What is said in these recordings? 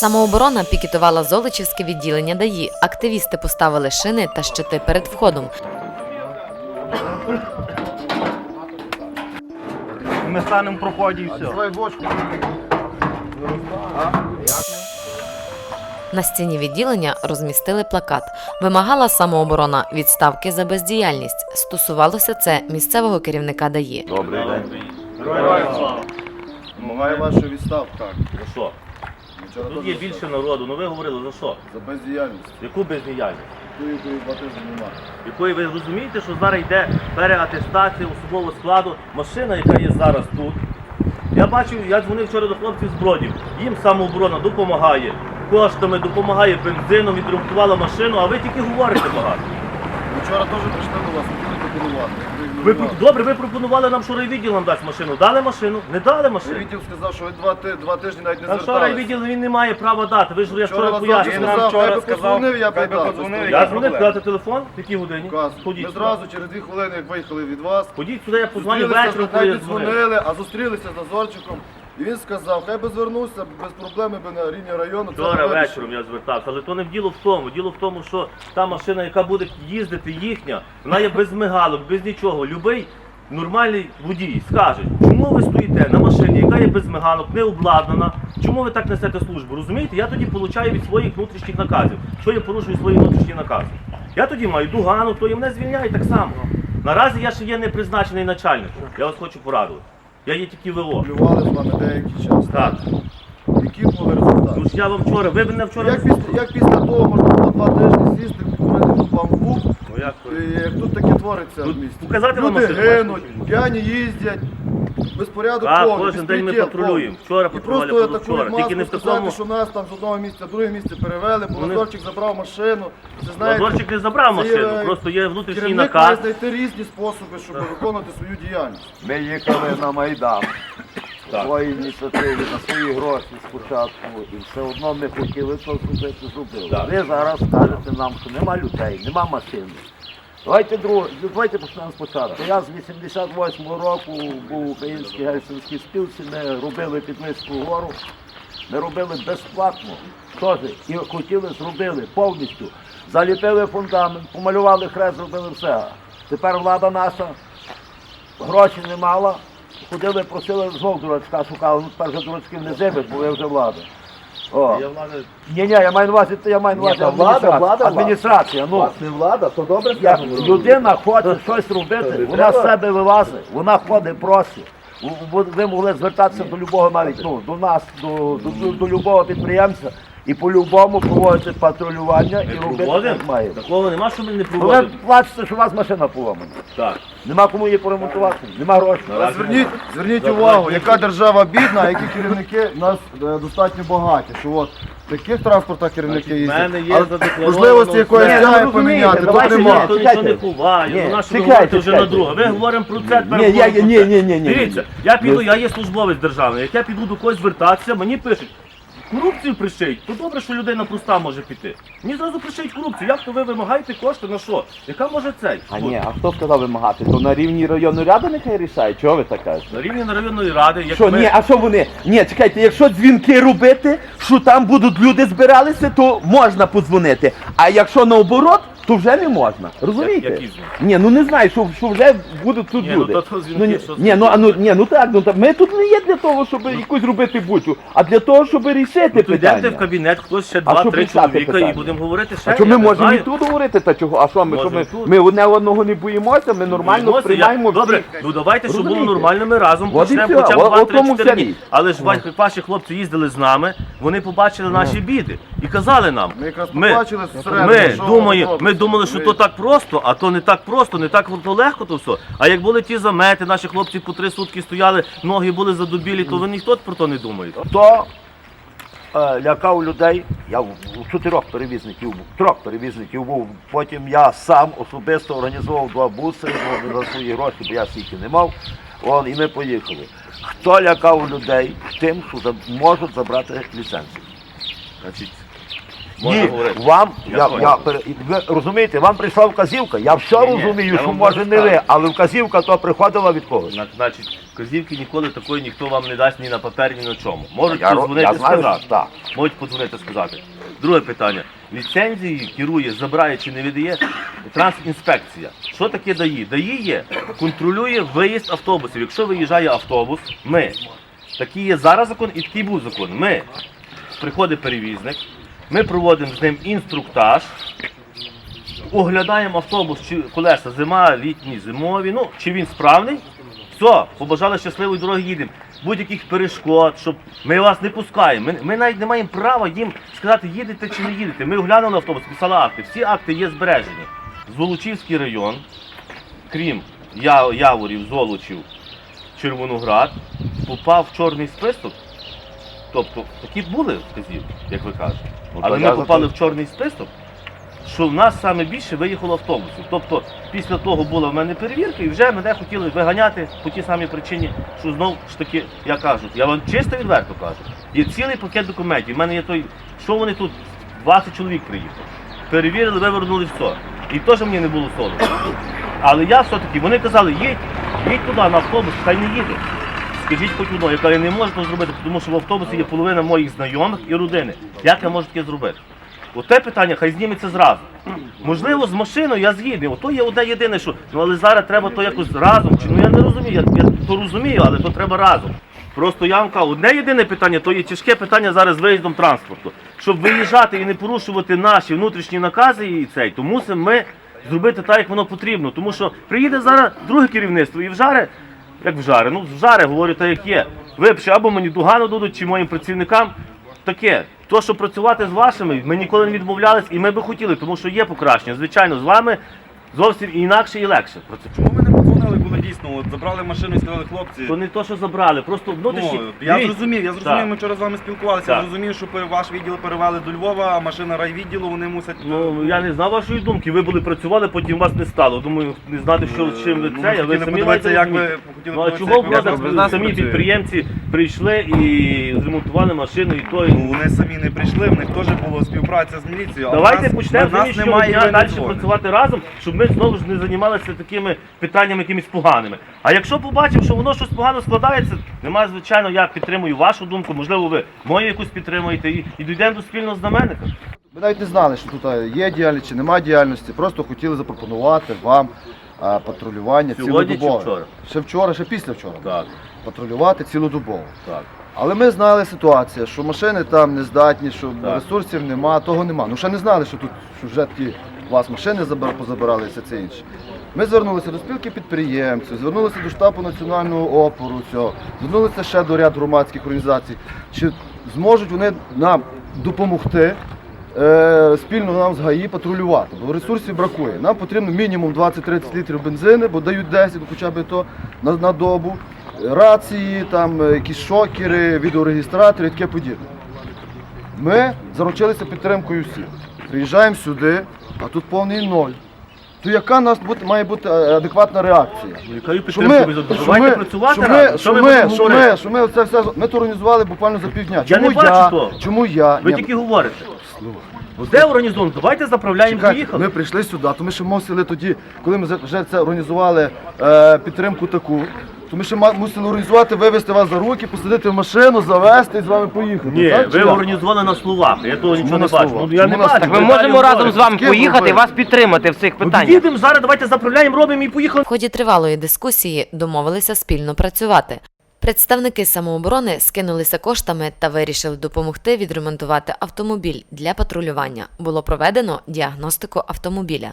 Самооборона пікетувала Золочівське відділення ДАІ. Активісти поставили шини та щити перед входом. Ми станемо в проході і все. На стіні відділення розмістили плакат. Вимагала самооборона відставки за бездіяльність. Стосувалося це місцевого керівника ДАІ. Добрий день. Слава. Вашу відставку. Так. За що? Вчора Тут є більше народу, ну ви говорили за що? За бездіяльність. Яку бездіяльність? Ту, якої два тижні немає. Якої ви розумієте, що зараз йде переатестація особового складу, машина, яка є зараз тут. Я бачив, я дзвонив вчора до хлопців з бродів. Їм самооборона допомагає, коштами допомагає бензином, відремонтувала машину, а ви тільки говорите багато. Вчора теж прийшли до вас, хотіли пропонувати. Ви про- добре, ви пропонували нам, що райвідділ нам дасть машину. Дали машину? Не дали машину. Відділ сказав, що ви два, ти- два тижні навіть не А що райвідділ він не має права дати. Ви ж я Вчора вчора Лазарчук Я сказав, вчора хай би подзвонив, я би подзвонив, Я дзвонив, дати телефон, в якій годині? Ходіть. Ми сюди. зразу через дві хвилини, як виїхали від вас, Ходіть сюди, я позвоню зустрілися, коли я дзвонив. дзвонили, а зустрілися з Назорчиком. І він сказав, хай би звернувся, без проблеми би на рівні району. це Вчора вирішили. вечором я звертався, але то не в діло в тому. Діло в тому, що та машина, яка буде їздити їхня, вона є без мигалок, без нічого. Любий нормальний водій скаже, чому ви стоїте на машині, яка є без мигалок, не обладнана, чому ви так несете службу? Розумієте? Я тоді получаю від своїх внутрішніх наказів, що я порушую свої внутрішні накази. Я тоді маю дугану, то і мене звільняють так само. Наразі я ще є непризначений начальник. Я вас хочу порадувати. Я є тільки ВО. Плювали з вами деякий час. Так. Які були результати? Ну ж я вам вчора, ви мене вчора. Як після, як після того можна було два тижні сісти, говорити, тут вам був, Ну, як то? і як тут таке твориться Тут в місті? показати вам Люди машину? гинуть, п'яні їздять, безпорядок Так, повний, кожен день ми безпреділ патрулюємо. повний. Вчора І патрулювали, просто позавчора. таку Тільки не в маску сказати, що нас там з одного місця в друге місце перевели, бо Вони- Лазорчик забрав машину. Це знаєте, Лазорчик не забрав це є, машину, просто є внутрішній керівник наказ. має знайти різні способи, щоб виконувати свою діяльність. Ми їхали на Майдан. Так. Свої ініціативи, на свої гроші спочатку. І все одно ми хотіли то зробити, зробили. Ви зараз кажете нам, що нема людей, нема машин. Давайте друг, давайте почнемо спочатку. Я з 88-го року був в Українській гельсінській спілці, ми робили Підмиську гору, ми робили безплатно. Теж і хотіли, зробили повністю. Заліпили фундамент, помалювали хрест, зробили все. Тепер влада наша гроші не мала. Ходили, просили знов дурачка, шукали, ну тепер вже дурачків не зибиш, бо ви вже влада. О. Я влада- Ні, ні, я маю на увазі, я маю на увазі Ні, та влада, адміністрація. влада, влада. адміністрація. Ну, не влада, то добре Я- сказано. людина хоче щось робити, вона з треба. себе вилазить, вона ходить, просить. Ви- Ви могли звертатися до любого навіть ну, до нас, до, до, до, до любого підприємця і по-любому проводити патрулювання і Ми робити як має. Такого нема, що ми не Ви проводимо. плачете, що у вас машина поламана. Так. Нема кому її поремонтувати, нема грошей. Наразі Зверніть, зверніть увагу, яка держава бідна, а які керівники в нас е, достатньо багаті. Що от в таких транспортах керівники Значить, в мене є задекларовано можливості якоїсь. Ні, ну, тяги розумієте, поміняти, тут давайте нема. Ніхто нічого не Чекайте. ховає, Ні, ну на що ви чекайте, говорите вже на чекайте. друге. Ви говоримо про це, тепер Ні, я- говоримо про ні, це. ні, ні, ні, Дивіться, ні. я піду, Ні. я є службовець державний, як я піду до когось звертатися, мені пишуть. Корупцію пришить, то добре, що людина проста може піти. Мені зразу пришить корупцію. Як то ви вимагаєте кошти на що? Яка може цей? А ні, а хто сказав вимагати? То на рівні районної ради нехай рішає, чого ви так кажете? На рівні районної ради, як Що, ми... ні, а що вони? Ні, чекайте, якщо дзвінки робити, що там будуть люди збиралися, то можна подзвонити. А якщо наоборот, то вже не можна. Розумієте? Як- які? Ні, ну не знаю, що, що вже будуть тут Ні, ну, люди. то- то дзвінки, ну, ні, що ні, ну, а, ну, ні, ну так, ну так. Ми тут не є для того, щоб якусь робити бучу, а для того, щоб рішити Ну, то йдемте питання. в кабінет, хтось ще А що два-три писати чоловіка питання? і будемо говорити ще. А що я ми не можемо і знаю. тут говорити, та чого? А що ми? Що Можемо ми, тут. ми одне одного не боїмося, ми нормально Відносно, сприймаємо я... Добре, ну давайте, щоб було Розумієте? нормально, ми разом От і почнемо все, хоча б от тому 2-3-4 вся дні. річ. Але ж ваші, ваші хлопці їздили з нами, вони побачили наші біди і казали нам. Ми якраз побачили зсередини, ми, що думає, ми думали, що Ми- то так просто, а то не так просто, не так то легко то все. А як були ті замети, наші хлопці по три сутки стояли, ноги були задубілі, то ви ніхто про то не думає. Хто е, лякав людей, я в, в чотирьох перевізників був, трьох перевізників був. Потім я сам особисто організував два буси ну, за свої гроші, бо я стільки не мав. Вон, і ми поїхали. Хто лякав людей тим, що за- можуть забрати ліцензію? Значить, Можна Ні, говорити. вам, Я я, пере- ви розумієте, вам прийшла вказівка, я все Ні, розумію, я що вам може не ви, але вказівка то приходила від когось. Зна- Значить, вказівки ніколи такої ніхто вам не дасть ні на папері, ні на чому. Можуть ро- подзвонити я знаю, сказати. що так. Можуть подзвонити сказати. Друге питання. Ліцензії керує, забирає чи не видає Трансінспекція. Що таке ДАІ? ДАІ є, контролює виїзд автобусів. Якщо виїжджає автобус, ми. Такий є зараз закон і такий був закон. Ми приходить перевізник, ми проводимо з ним інструктаж, оглядаємо автобус, чи колеса зима, літні, зимові, ну, чи він справний. Все, побажали щасливої дороги їдемо. Будь-яких перешкод, щоб ми вас не пускаємо. Ми, ми навіть не маємо права їм сказати, їдете чи не їдете. Ми оглянули автобус, писали акти. Всі акти є збережені. Золочівський район, крім Яворів, Золочів, Червоноград, попав в чорний список. Тобто такі були вказівки, як ви кажете. Ну, Але то ми я за попали то- в чорний список, що в нас саме більше виїхало автобусів. Тобто після того була в мене перевірка і вже мене хотіли виганяти по тій самій причині, що знову ж таки, я кажу, я вам чисто відверто кажу. Є цілий пакет документів. У мене є той, що вони тут, 20 чоловік приїхали. Перевірили, вивернули все. І теж мені не було солодко. Але я все-таки, вони казали, їдь, їдь туди на автобус, хай не їде. Скажіть хоч одно, яка не можу того зробити, тому що в автобусі є половина моїх знайомих і родини. Як я можу таке зробити? Оте питання хай зніметься зразу. Можливо, з машиною я згідний. Ото є одне єдине, що ну але зараз треба то якось разом. Чи ну я не розумію, я, я то розумію, але то треба разом. Просто я вам кажу, одне єдине питання, то є тяжке питання зараз з виїздом транспорту. Щоб виїжджати і не порушувати наші внутрішні накази і цей, то мусимо ми зробити так, як воно потрібно. Тому що приїде зараз друге керівництво і вжаре, як в жари? ну в жари, говорю так, як є. Випише, або мені дугану дадуть, чи моїм працівникам. Таке. То, що працювати з вашими, ми ніколи не відмовлялись, і ми би хотіли, тому що є покращення. Звичайно, з вами зовсім інакше і легше. Чому ми не подзвонили, коли дійсно от, забрали машину і сказали, хлопці? То не то, що забрали, просто внутрішні. Ну, я Дивіться. зрозумів, я зрозумів, Так. ми вчора з вами спілкувалися, я Так. зрозумів, що пе- ваш відділ перевели до Львова, а машина райвідділу вони мусять. Ну я не знав вашої думки. Ви були працювали, потім вас не стало. Думаю, не знати, що з чим ви Ну, це. А ви самі подивитися, маєте як ви- розуміти. хотіли Ну а подивитися, чого як ви брати без нас самі працюєте? підприємці прийшли і зремонтували машину і то. і- Ну вони самі не прийшли, в них теж була співпраця з міліцією. а в Давайте нас, почнемо в нас з немає дня далі працювати разом, щоб ми знову ж не займалися такими питаннями якимись поганими. А якщо побачимо, що воно щось погано складається, немає, звичайно, я підтримую вашу думку, можливо, ви мою якусь підтримуєте і, і дійдемо до спільного знаменника. Ми навіть не знали, що тут є діяльність чи немає діяльності. Просто хотіли запропонувати вам е, патрулювання Сьогодні чи вчора? Ще вчора, ще після вчора. Так, Патрулювати цілодобово. так. Але ми знали ситуацію, що машини там не здатні, що Так. ресурсів нема, того нема. Ну ще не знали, що тут що вже ті у вас машини забира- позабирали і все це інше. Ми звернулися до спілки підприємців, звернулися до штабу національного опору, цього, звернулися ще до ряд громадських організацій. Чи зможуть вони нам допомогти е, спільно нам з ГАІ патрулювати, бо ресурсів бракує. Нам потрібно мінімум 20-30 літрів бензину, бо дають 10, ну, хоча б то на, на добу, рації, там е, якісь шокери, відеорегістратори і таке подібне. Ми заручилися підтримкою всіх. Приїжджаємо сюди, а тут повний ноль. То яка у нас бути, має бути е, адекватна реакція? Ну, Якою підтримкою ви що Давайте працювати разом. Що ми говорити? що ми це все ми то організували буквально за півдня. Я Чому не бачу я? того. Чому я? Ви Ні, тільки говорите. Ну, Де організовано? Давайте заправляємо, Чекайте, поїхали. ми прийшли сюди, то ми ще мусили тоді, коли ми вже це організували е, підтримку таку, то ми ще ма- мусили організувати, вивезти вас за руки, посадити в машину, завести і з вами поїхати. Ні, так, чи ви як? організували на словах. Я того нічого на не бачу. словах? Ну, я Чому не на бачу. словах? Ми можемо разом з вами ким поїхати і робити? вас підтримати в цих Ну, питаннях. Їдемо зараз, давайте заправляємо, робимо і поїхали. В ході тривалої дискусії домовилися спільно працювати. Представники самооборони скинулися коштами та вирішили допомогти відремонтувати автомобіль для патрулювання. Було проведено діагностику автомобіля.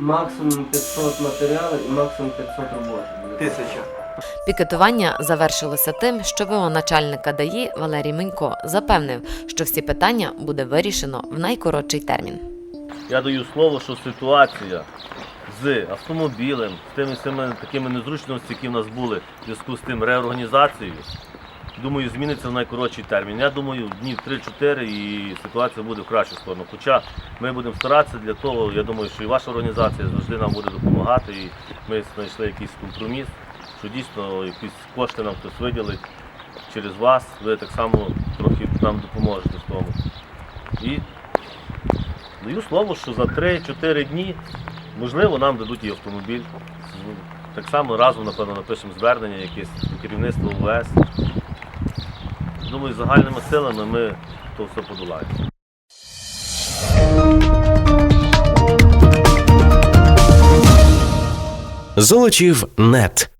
Максимум 500 матеріалів і максимум 500 роботи. Тисяча. Пікетування завершилося тим, що ВО начальника ДАІ Валерій Менько запевнив, що всі питання буде вирішено в найкоротший термін. Я даю слово, що ситуація з автомобілем, з тими всіми такими незручностями, які в нас були в зв'язку з тим реорганізацією, думаю, зміниться в найкоротший термін. Я думаю, днів 3-4 і ситуація буде в кращу сторону. Хоча ми будемо старатися для того, я думаю, що і ваша організація завжди нам буде допомагати. І ми знайшли якийсь компроміс, що дійсно якісь кошти нам хтось виділить через вас. Ви так само трохи нам допоможете в тому. І даю слово, що за 3-4 дні, можливо, нам дадуть і автомобіль. Так само разом, напевно, напишемо звернення якесь до керівництва УВС. Думаю, загальними силами ми то все подолаємо. Золочів нет.